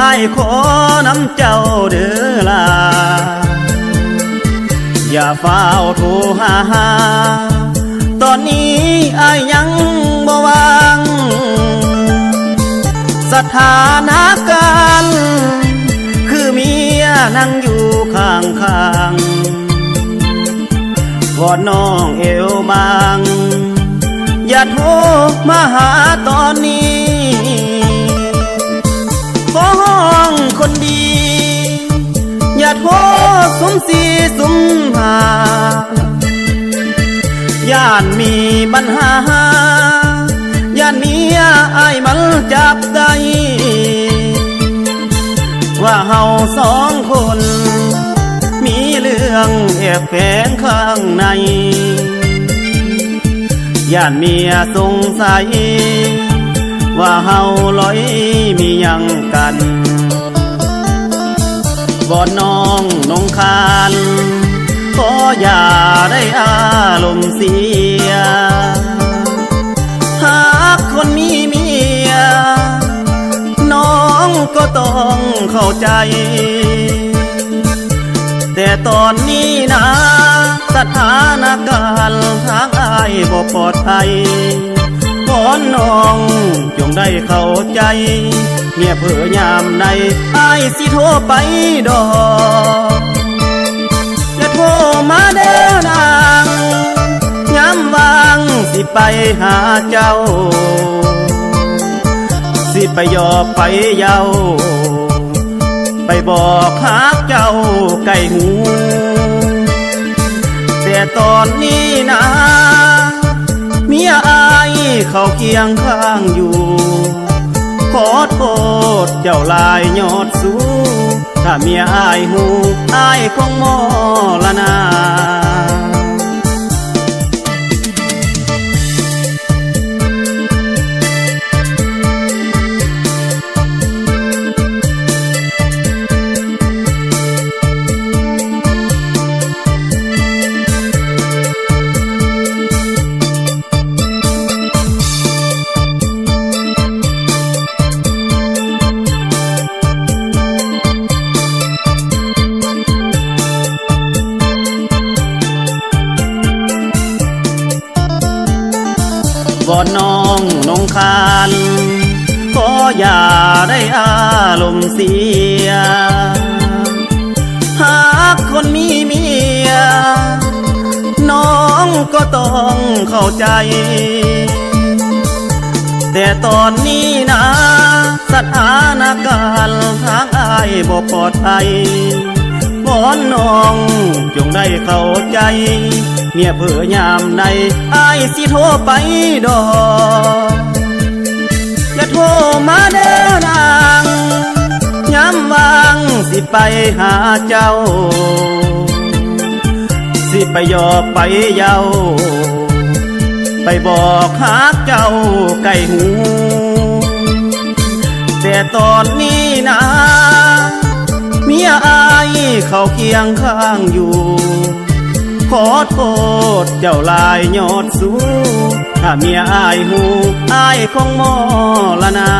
อายขอน้ำเจ้าเด้อลา อย่าเฝ้าโทรหา ตอนนี้อายยังบ่วาง สถานะการคือเมียนั่งอยู่ข้างข้างๆวอนน้องเอวบาง อย่าโทรมาหา สีสุมหาย่านมีปัญหาย่านเมียไอายมันจับได้ ว่าเฮาสองคน มีเรื่องแอบแฝงข้างในย่านเมียสงสัย ว่าเฮาลอยมียังกัน บ่อนน้องนงคานขออย่าได้อารมณ์เสีย หากคนมีเมีย น้องก็ต้องเข้าใจ แต่ตอนนี้นะสถานการณ์ทางอายบ่ปลอดภัยขอน้องจงได้เข้าใจ เมียเผื่อยามในอายสิโทรไปดอกอย่าโทรมาเด้อนางยามวางสิไปหาเจ้า สิไปยอไปเยาไปบอกหากเจ้าไก่หู แต่ตอนนี้นะเมียอายเขาเคียงข้างอยู่ ขอโทษ เจ้าลายยอดสูถ้าเมียอายหูอายคง วอนน้องนงคานขออย่าได้อารมณ์เสีย หากคนมีเมีย น้องก็ต้องเข้าใจ แต่ตอนนี้นะสถานการณ์ทางอายบ่ปลอดภัย วอนน้อง จงได้เข้าใจ เมียเผื่อยามใดอายสิโทรไปดอกอย่าโทรมาเด้อนางยามวางสิไปหาเจ้า สิไปยอไปเยาไปบอกหากเจ้าไก่หู แต่ตอนนี้นะเมียอาย เขาเคียงข้างอยู่ ขอโทษเจ้าลายยอดสูถ้าเมียอายหูอายคงมอละนา